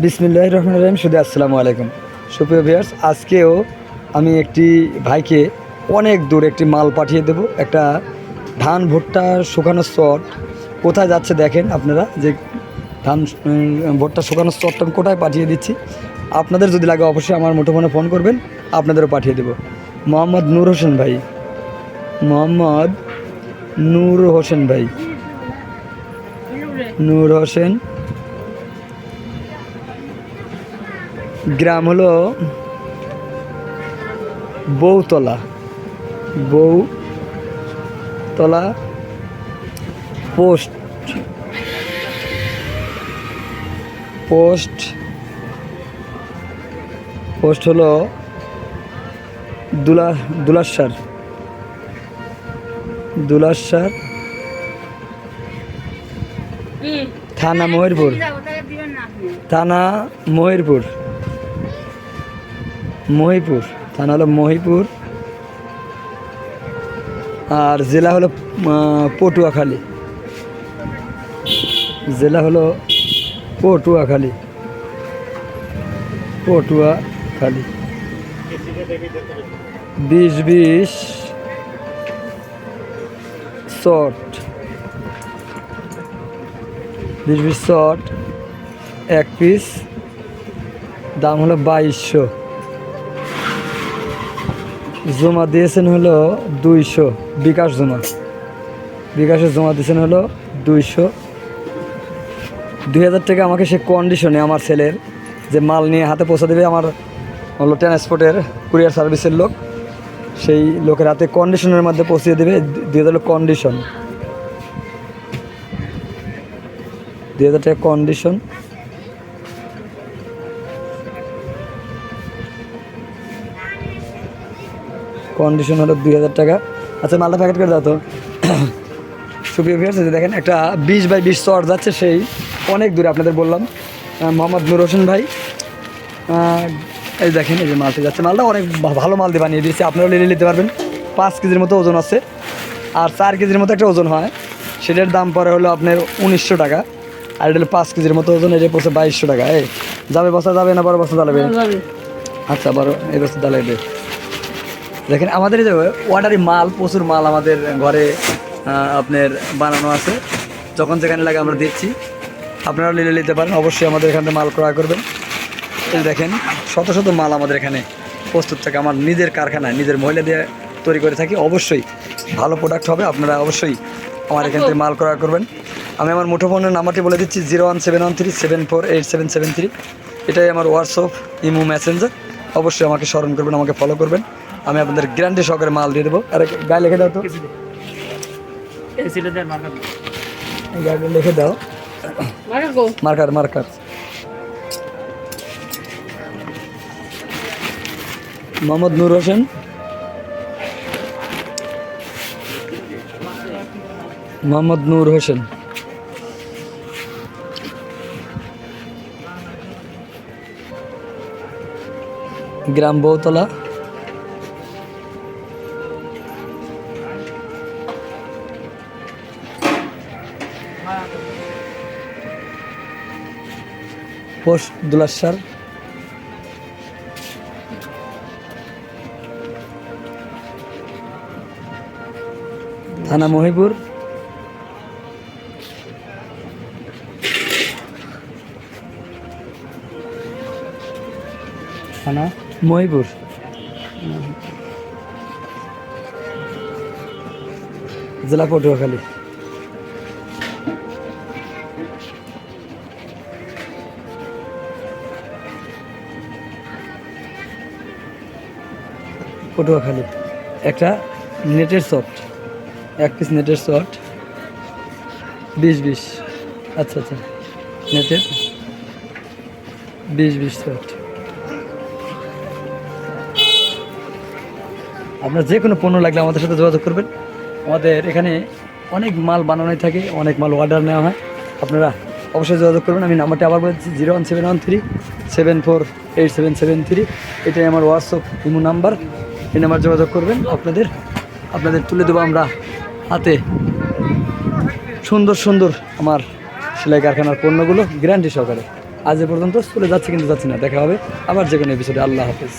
বিসমিল্লাহ রহমান রহিম শুধু আসসালামু আলাইকুম। সুপ্রিয় ভিয়ার্স আজকেও আমি একটি ভাইকে অনেক দূর একটি মাল পাঠিয়ে দেব। একটা ধান ভুট্টা শুকানোর চট। কোথায় যাচ্ছে দেখেন আপনারা, যে ধান ভুট্টা শুকানোর চটটা আমি কোথায় পাঠিয়ে দিচ্ছি। আপনাদের যদি লাগে অবশ্যই আমার মুঠোফোনে ফোন করবেন, আপনাদেরও পাঠিয়ে দেব। মোহাম্মদ নূর হোসেন ভাই। মোহাম্মদ নূর হোসেন ভাই। নূর হোসেন গ্রাম হলো Boutala. Boutala post. Post. Post হলো দুলা দুলাসার দুলাসার থানা ময়ূরপুর থানা মহিরপুর। মহিপুর। থানা হলো মহিপুর। আর জেলা হলো পটুয়াখালী। জেলা হলো পটুয়াখালী। পটুয়াখালী। বিশ বিশ শট। বিশ বিশ শট, এক পিস। দাম হলো বাইশশো। জমা দিয়েছেন হলো দুইশো বিকাশ জমা। বিকাশে জমা দিয়েছেন হলো দুইশো। দুই হাজার টাকা আমাকে সে কন্ডিশনে আমার ছেলের যে মাল নিয়ে হাতে পৌঁছে দেবে আমার হলো ট্রান্সপোর্টের কুরিয়ার সার্ভিসের লোক, সেই লোকের হাতে কন্ডিশনের মধ্যে পৌঁছিয়ে দেবে দুই হাজার কন্ডিশন দুই হাজার টাকা কন্ডিশন কন্ডিশন হলো দুই হাজার টাকা। আচ্ছা মালটা প্যাকেট করে দাও তো। সুপ্রিয় ভিউয়ার্স দেখেন একটা বিশ বাই বিশ চর যাচ্ছে সেই অনেক দূরে আপনাদের বললাম। মোহাম্মদ নুর হোসেন ভাই। এই দেখেন এই যে মালটি যাচ্ছে। মালটা অনেক ভালো মাল দিয়ে বানিয়ে দিয়েছে। আপনারাও নিয়ে নিতে পারবেন। পাঁচ কেজির মতো ওজন আছে। আর চার কেজির মতো একটা ওজন হয়। সেটার দাম পরে হলো আপনার উনিশশো টাকা। আর এটা হলো পাঁচ কেজির মতো ওজন। এটা পড়ছে বাইশশো টাকা। এই যাবে বস্তা যাবে না? বড় বস্তা দাঁড়াবে আচ্ছা বড় এই বস্তা দাঁড়াবে দেখেন আমাদের এই যে অর্ডারি মাল প্রচুর মাল আমাদের ঘরে আপনার বানানো আছে। যখন যেখানে লাগে আমরা দিচ্ছি। আপনারা নিলে নিতে পারেন। অবশ্যই আমাদের এখান থেকে মাল ক্রয় করবেন। দেখেন শত শত মাল আমাদের এখানে প্রস্তুত থাকে। আমার নিজের কারখানায় নিজের মহিলা দিয়ে তৈরি করে থাকি। অবশ্যই ভালো প্রোডাক্ট হবে। আপনারা অবশ্যই আমার এখান থেকে মাল ক্রয় করবেন। আমি আমার মুঠোফোনের নাম্বারটি বলে দিচ্ছি zero one seven one three seven four eight seven seven three. এটাই আমার হোয়াটসঅ্যাপ ইমো মেসেঞ্জার। অবশ্যই আমাকে স্মরণ করবেন আমাকে ফলো করবেন। আমি আপনাদের গ্যারান্টি সহকারে মাল দিয়ে দেবো। আর গায়ে লিখে দাও তো। এই গায়ে লিখে দাও। Marker marker Mohammad Nur Hossain. Mohammad নূর হোসেন। গ্রাম বৌতলা পোস্ট দুলাসার থানা মহিপুর থানা মহিপুর জেলা পটুয়াখালী। পটুয়াখালী। একটা নেটের শট এক পিস নেটের শট বিশ বিশ। আচ্ছা আচ্ছা। নেটের বিশ বিশ শট আপনার যে কোনো পণ্য লাগলে আমাদের সাথে যোগাযোগ করবেন। আমাদের এখানে অনেক মাল বানানোই থাকে, অনেক মাল অর্ডার নেওয়া হয়। আপনারা অবশ্যই যোগাযোগ করবেন। আমি নাম্বারটি আবার বলছি zero one seven one three seven four eight seven seven three. এটাই আমার হোয়াটসঅ্যাপ ইমো নাম্বার। এই নাম্বার যোগাযোগ করবেন। আপনাদের আপনাদের তুলে দেবো আমরা হাতে সুন্দর সুন্দর আমার সেলাই কারখানার পণ্যগুলো গ্যারান্টি সহকারে। আজ এ পর্যন্ত চলে যাচ্ছে কিন্তু যাচ্ছি না। দেখা হবে আবার যে কোনো এপিসোডে আল্লাহ হাফেজ।